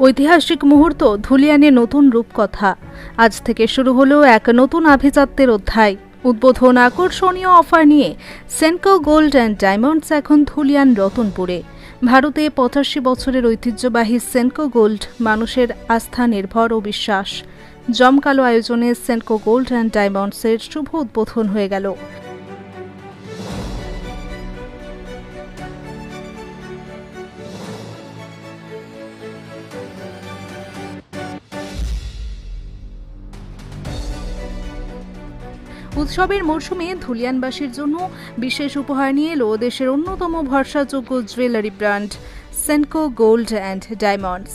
ঐতিহাসিক মুহূর্ত ধুলিয়ানে নতুন রূপকথা। আজ থেকে শুরু হলো এক নতুন আভিজাত্যের অধ্যায়। উদ্বোধন আকর্ষণীয় অফার নিয়ে সেনকো গোল্ড অ্যান্ড ডায়মন্ডস এখন ধুলিয়ান রতনপুরে। ভারতে পঁচাশি বছরের ঐতিহ্যবাহী সেনকো গোল্ড মানুষের আস্থা, নির্ভর ও বিশ্বাস। জমকালো আয়োজনে সেনকো গোল্ড অ্যান্ড ডায়মন্ডসের শুভ উদ্বোধন হয়ে গেল। উৎসবের মরশুমে ধুলিয়ানবাসীর জন্য বিশেষ উপহার নিয়ে এলো দেশের অন্যতম ভরসাযোগ্য jewellery brand Senco gold and diamonds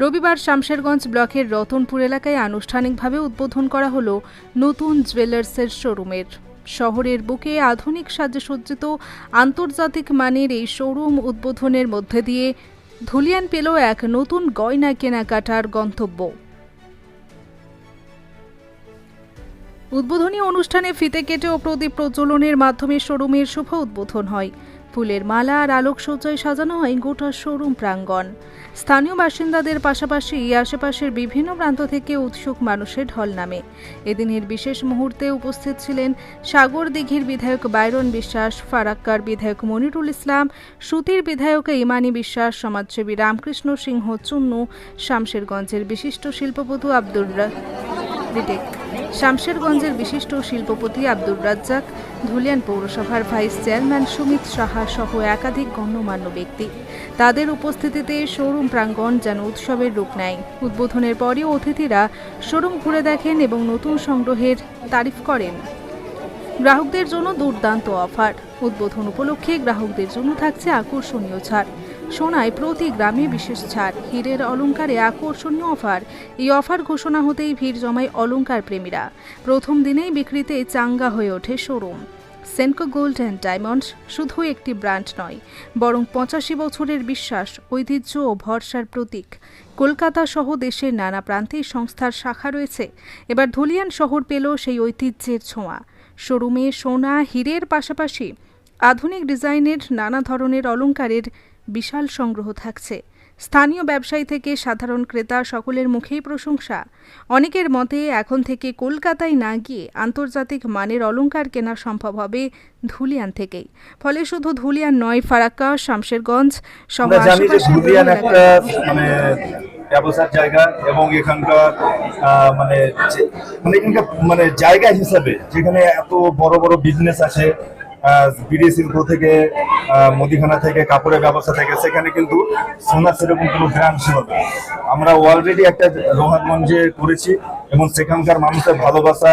রবিবার শামশেরগঞ্জ ব্লকের রতনপুর এলাকায় আনুষ্ঠানিকভাবে উদ্বোধন করা হলো নতুন জুয়েলার্সের শোরুমের। শহরের বুকে আধুনিক সাজসজ্জিত আন্তর্জাতিক মানের এই শোরুম উদ্বোধনের মধ্যে দিয়ে ধুলিয়ান পেল এক নতুন গয়না কেনাকাটার গন্তব্য। উদ্বোধনী অনুষ্ঠানে ফিতে কেটে ও প্রদীপ প্রজ্বলনের মাধ্যমে শোরুমের শুভ উদ্বোধন হয়। ফুলের মালা আর আলোকসজ্জায় সাজানো হয় গোটা শোরুম প্রাঙ্গণ। স্থানীয় বাসিন্দাদের পাশাপাশি আশেপাশের বিভিন্ন প্রান্ত থেকে উৎসুক মানুষের ঢল নামে। এদিনের বিশেষ মুহূর্তে উপস্থিত ছিলেন সাগর দিঘির বিধায়ক বাইরন বিশ্বাস, ফারাক্কার বিধায়ক মনিরুল ইসলাম, সুতির বিধায়ক ইমানি বিশ্বাস, সমাজসেবী রামকৃষ্ণ সিংহ, চুন্নু, শামশেরগঞ্জের বিশিষ্ট শিল্পপতু আব্দুর রা- রিটেক। শামশেরগঞ্জের বিশিষ্ট শিল্পপতি আব্দুর রাজ্জাক, ধুলিয়ান পৌরসভার ভাইস চেয়ারম্যান সুমিত সাহা সহ একাধিক গণ্যমান্য ব্যক্তি। তাদের উপস্থিতিতে শোরুম প্রাঙ্গণ যেন উৎসবের রূপ নেয়। উদ্বোধনের পরই অতিথিরা শোরুম ঘুরে দেখেন এবং নতুন সংগ্রহের তারিফ করেন। গ্রাহকদের জন্য দুর্দান্ত অফার। উদ্বোধন উপলক্ষে গ্রাহকদের জন্য থাকছে আকর্ষণীয় ছাড়। সোনায় প্রতি গ্রামে বিশেষ ছাড়। হীরের অলঙ্কারে আকর্ষণীয় অফার। এই অফার ঘোষণা হতেই ভিড় জমায় অলংকার প্রেমীরা। প্রথম দিনেই বিক্রিতে চাঙ্গা হয়ে ওঠে showroom. Senco gold and diamond শুধু একটি ব্র্যান্ড নয়, বরং পঁচাশি বছরের বিশ্বাস, ঐতিহ্য ও ভরসার প্রতীক। কলকাতা সহ দেশের নানা প্রান্তে সংস্থার শাখা রয়েছে। এবার ধুলিয়ান শহর পেল সেই ঐতিহ্যের ছোঁয়া। শোরুমে সোনা, হীরের পাশাপাশি আধুনিক ডিজাইনের নানা ধরনের অলংকারের বিশাল সংগ্রহ থাকছে। স্থানীয় ব্যবসায়ী থেকে সাধারণ ক্রেতা সকলের মুখেই প্রশংসা। অনেকের মতে এখন থেকে কলকাতায় না গিয়ে আন্তর্জাতিক মানের অলংকার কেনা সম্ভব হবে ধুলিয়ান থেকেই। ফলে শুধু ধুলিয়ান নয় ফারাক্কা শামশেরগঞ্জ সহ মানে ব্যবসার জায়গা এবং এখানকার মানে মানে এখানকার মানে জায়গা হিসাবে যেখানে এত বড় বড় বিজনেস আছে বিড়ি শিল্প থেকে মুদিখানা থেকে, কাপড়ের ব্যবসা থেকে, সেখানে কিন্তু সোনা সেরকম কোনো ব্র্যান্ড ছিল না। আমরা অলরেডি একটা রোহানগঞ্জে করেছি এবং সেখানকার মানুষের ভালোবাসা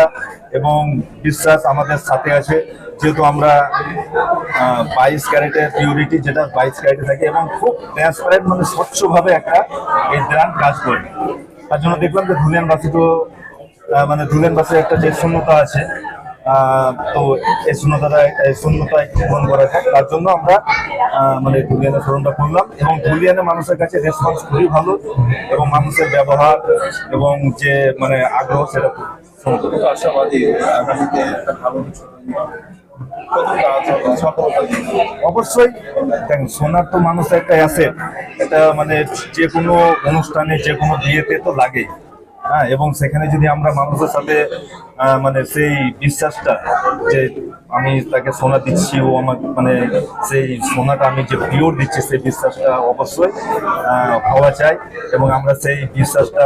এবং বিশ্বাস আমাদের সাথে আছে। যেহেতু আমরা বাইশ ক্যারেটের পিউরিটি যেটা বাইশ ক্যারেটে থাকে এবং খুব ট্রান্সপারেন্ট মানে স্বচ্ছভাবে একটা এই ব্র্যান্ড কাজ করে। তার জন্য দেখলাম যে ধুলিয়ানবাসী তো মানে ধুলিয়ানবাসীর একটা যে শূন্যতা আছে তো এই শূন্যতাটা এই শূন্যতা একটু পূরণ করা যায় তার জন্য আমরা মানে ধুলিয়ানের শোরুমটা খুললাম এবং ধুলিয়ানের মানুষের কাছে রেসপন্স খুবই ভালো এবং মানুষের ব্যবহার এবং যে মানে আগ্রহ সেটা আশাবাদী আগামীতে একটা ভালো কিছু? অবশ্যই দেখেন সোনার তো মানুষের একটা অ্যাসেট এটা মানে যে কোনো অনুষ্ঠানে যে কোনো বিয়েতে তো লাগেই। হ্যাঁ এবং সেখানে যদি আমরা মানুষের সাথে মানে সেই বিশ্বাসটা যে আমি তাকে সোনা দিচ্ছি ও আমার মানে সেই সোনাটা আমি যে পিওর দিচ্ছি সেই বিশ্বাসটা অবশ্যই হওয়া চাই। এবং আমরা সেই বিশ্বাসটা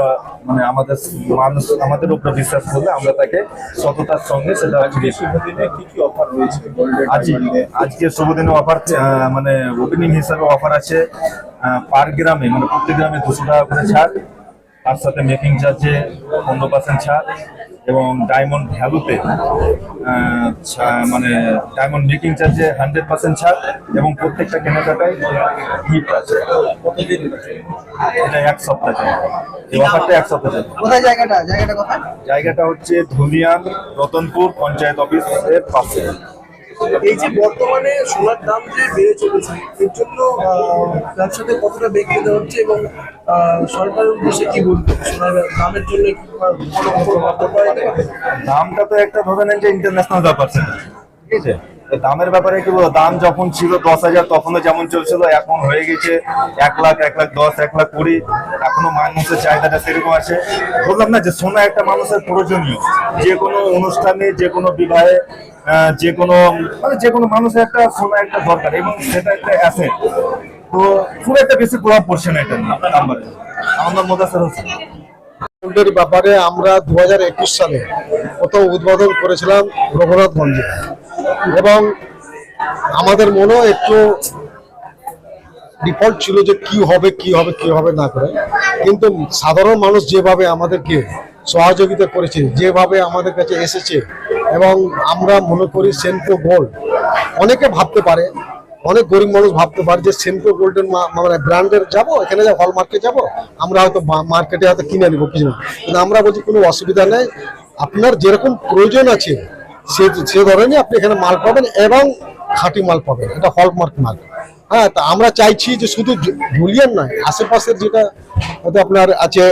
মানে আমাদের মানুষ আমাদের উপরে বিশ্বাস করলে আমরা তাকে সততার সঙ্গে সেটা কি কি অফার রয়েছে আজকে শুভ দিনে অফার মানে ওপেনিং হিসাবে অফার আছে পার গ্রামে মানে প্রত্যেক গ্রামে দুশো টাকা করে ছাড়। তার সাথে মেকিং চার্জে পনেরো পার্সেন্ট ছাড় এবং ডায়মন্ড ভ্যালুতে মানে ডায়মন্ড মেকিং চার্জে হান্ড্রেড পার্সেন্ট ছাড় এবং প্রত্যেকটা কেনাকাটায় গিফট আছে। এটা এক সপ্তাহ। চলে এই অফারটা এক সপ্তাহ চলে কোথায় জায়গাটা? জায়গাটা কোথায়? জায়গাটা হচ্ছে ধুলিয়ান রতনপুর পঞ্চায়েত অফিসের পাশে। এই যে বর্তমানে সোনার দাম যে বেড়ে চলেছে, এর জন্য ব্যবসাতে কতটা বেগ পেতে হচ্ছে এবং সরকারের উদ্দেশ্যে কি বলবে সোনার দামের জন্য কি? দামটা তো একটা ধরে নেন যে ইন্টারন্যাশনাল ব্যাপার ঠিক আছে? দামের ব্যাপারে কি বলব? দাম যখন ছিল দশ হাজার, তখনও যেমন চলছিল, এখন হয়ে গেছে এক লাখ এক লাখ দশ, এক লাখ কুড়ি। এখনও মানুষের চাহিদাটা সেরকম আছে। বললাম না যে সোনা একটা মানুষের প্রয়োজনীয়। যে কোনো অনুষ্ঠানে, যে কোনো বিবাহে যে কোনো মানে যে কোনো মানুষের একটা সোনা একটা দরকার এবং সেটা একটা অ্যাসেট তো খুব একটা বেশি প্রভাব পড়ছে না এটা নাম্বারে আমার নাম মোদাসের হোসেন। ব্যাপারে আমরা দু হাজার একুশ সালে প্রথম উদ্বোধন করেছিলাম রঘুনাথ রঘুনাথগঞ্জে এবং আমাদের মনেও একটু ডিফল্ট ছিল যে কি হবে কি হবে কি হবে না করে। কিন্তু সাধারণ মানুষ যেভাবে আমাদেরকে সহযোগিতা করেছে, যেভাবে আমাদের কাছে এসেছে এবং আমরা মনে করি সেন্ট্রো গোল্ড অনেকে ভাবতে পারে, অনেক গরিব মানুষ ভাবতে পারে যে সেন্ট্রো গোল্ডের মানে ব্র্যান্ডের যাব, এখানে যা হল হলমার্কে যাব, আমরা হয়তো মার্কেটে হয়তো কিনে নিবো কিছু কিন্তু আমরা বলছি কোনো অসুবিধা নেই। আপনার যেরকম প্রয়োজন আছে, সে সে ধরনের আপনি এখানে মাল পাবেন এবং খাঁটি মাল পাবেন। এটা হলমার্ক মাল হ্যাঁ তা আমরা চাইছি যে শুধু জুলিয়ান নয়, আশেপাশের যেটা হয়তো আপনার আছে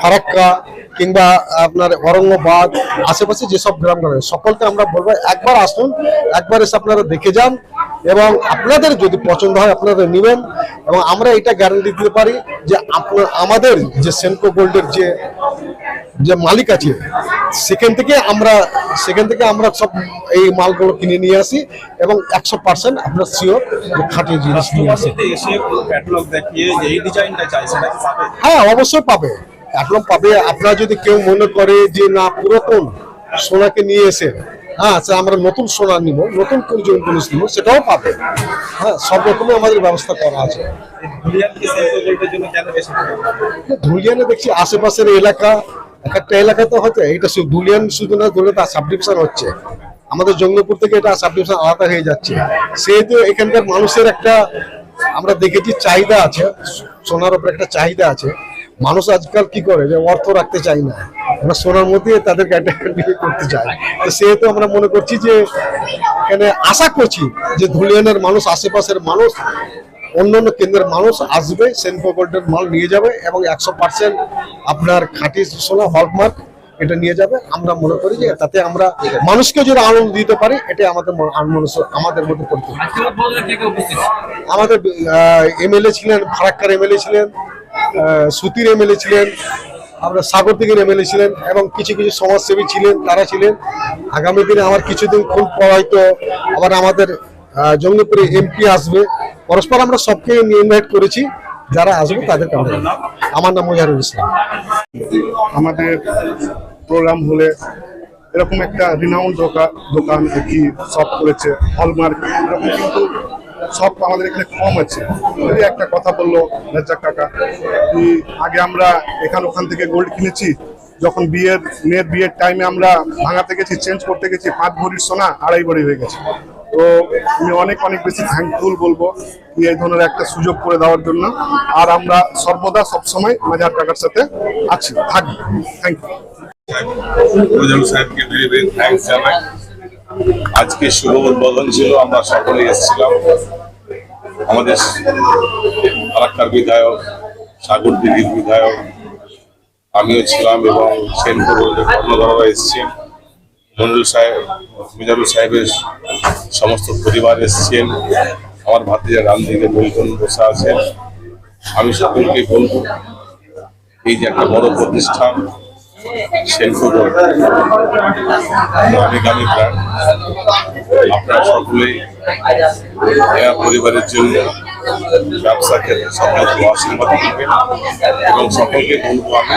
ফারাক্কা কিংবা আপনার ঔরঙ্গাবাদ, আশেপাশে যেসব গ্রামগুলো সকলকে আমরা বলব, একবার আসুন, একবার এসে আপনারা দেখে যান এবং আপনাদের যদি পছন্দ হয় আপনারা নেবেন এবং আমরা এটা গ্যারান্টি দিতে পারি যে আমাদের যে সেনকো গোল্ডের যে যে মালিক আছে সেখান থেকে আমরা সেখান থেকে আমরা সব এই মালগুলো কিনে নিয়ে আসি এবং একশো পার্সেন্ট আপনার শিওর খাঁটি জিনিস নিয়ে আসি। হ্যাঁ অবশ্যই পাবে। একদম পাবে। আপনারা যদি কেউ মনে করে যে না পুরাতন সোনাকে নিয়ে এসে হ্যাঁ আচ্ছা আমরা নতুন সোনা নিব নতুন কোন জিনিস নিব সেটাও পাবে। হ্যাঁ সব রকমের আমাদের ব্যবস্থা করা আছে? ধুলিয়ানে দেখছি আশেপাশের এলাকা এক একটা এলাকাতে হয়তো এইটা শুধু ধুলিয়ান শুধু না তার সাবডিভিশন হচ্ছে। আমাদের জঙ্গলপুর থেকে এটা সাবডিভিশন আলাদা হয়ে যাচ্ছে। সেহেতু এখানকার মানুষের একটা, আমরা দেখেছি চাহিদা আছে, সোনার উপর একটা চাহিদা আছে। মানুষ আজকাল কি করে যে অর্থ রাখতে চায় না। আমরা সোনার মধ্যে তাদের ক্যাটাগরি করতে চাই। তো সেহেতু আমরা মনে করছি যে এখানে আশা করছি যে ধুলিয়ানের মানুষ, আশেপাশের মানুষ অন্যান্য কেন্দ্রের মানুষ আসবে সেন্ট্রো গোল্ডের মাল নিয়ে যাবে এবং একশো পার্সেন্ট আপনার খাঁটি সোনা হলমার্ক এটা নিয়ে যাবে। আমরা মনে করি যে তাতে আমরা মানুষকে যদি আনন্দ দিতে পারি এটা আমাদের আমাদের মধ্যে করতে আমাদের এমএলএ ছিলেন ফারাক্কার এমএলএ ছিলেন সুতির এমএলএ ছিলেন আমরা সাগর দিকের এমএলএ ছিলেন এবং কিছু কিছু সমাজসেবী ছিলেন তারা ছিলেন। আগামী দিনে আমার কিছুদিন খুব পর হয়তো আবার আমাদের জঙ্গিপুরে এমপি আসবে। পরস্পর আমরা সবকে ইনভাইট করেছি যারা আসবে তাদেরকে আমরা আমার নাম মজারুল ইসলাম। আমাদের প্রোগ্রাম হলে এরকম একটা রিনাউন্ড দোকান দোকান কি সব করেছে হলমার্ক এরকম কিন্তু সব আমাদের এখানে কম আছে। যদি একটা কথা বলল রাজ্জাক কাকা কি আগে আমরা এখান ওখান থেকে গোল্ড কিনেছি যখন বিয়ের মেয়ের বিয়ের টাইমে আমরা ভাঙাতে গেছি চেঞ্জ করতে গেছি পাঁচ ভরির সোনা আড়াই ভরি হয়ে গেছে। তো আমি অনেক অনেক বেশি থ্যাঙ্কফুল বলব এই ধরনের একটা সুযোগ করে দেওয়ার জন্য। আর আমরা সর্বদা সবসময় মাজার কাকার সাথে আছি, থাকব। থ্যাংক ইউ সাহেবকে জানাই। আজকে শুভ উদ্বোধন ছিল, আমরা সকলে এসেছিলাম। আমাদের ফারাক্কার বিধায়ক, সাগর দিদির বিধায়ক, আমিও ছিলাম এবং সেনপুর কর্মধারা এসেছেন। মনিরুল সাহেব মিজারুল সাহেবের সমস্ত পরিবার এসেছেন। আমার ভাতিজা রাম দিকে বৈঠন বসে আছেন। আমি সকলকে বলব, এই যে একটা বড় প্রতিষ্ঠান আমি গামী ব্র্যান্ড আপনারা সকলেই পরিবারের জন্য ব্যবসা ক্ষেত্রে সকলকে আশীর্বাদ করবেন। এবং সকলকে বলব আমি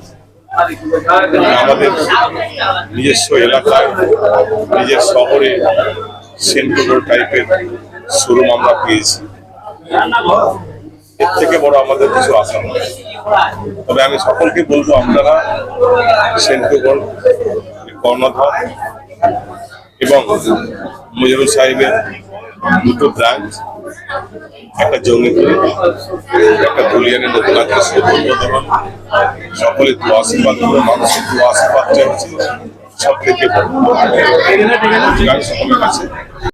নিজস্ব এলাকায়, নিজের শহরে সেন্ট্রো টাইপের শোরুম আমরা পেয়েছি। এর থেকে বড় আমাদের কিছু আশা নয় তবে আমি সকলকে বলব, আপনারা সেন্টু গোল্ড কর্ণধর এবং মজিরুল সাহেবের দুটো ব্রাঞ্চ একটা জঙ্গি করে একটা বুলিয়ানের নতুন আছে উদ্বোধন সকলে দু আশীর্বাদ করে মানুষের দু আশীর্বাদ চাইছে সব থেকে বড়। সকলের কাছে।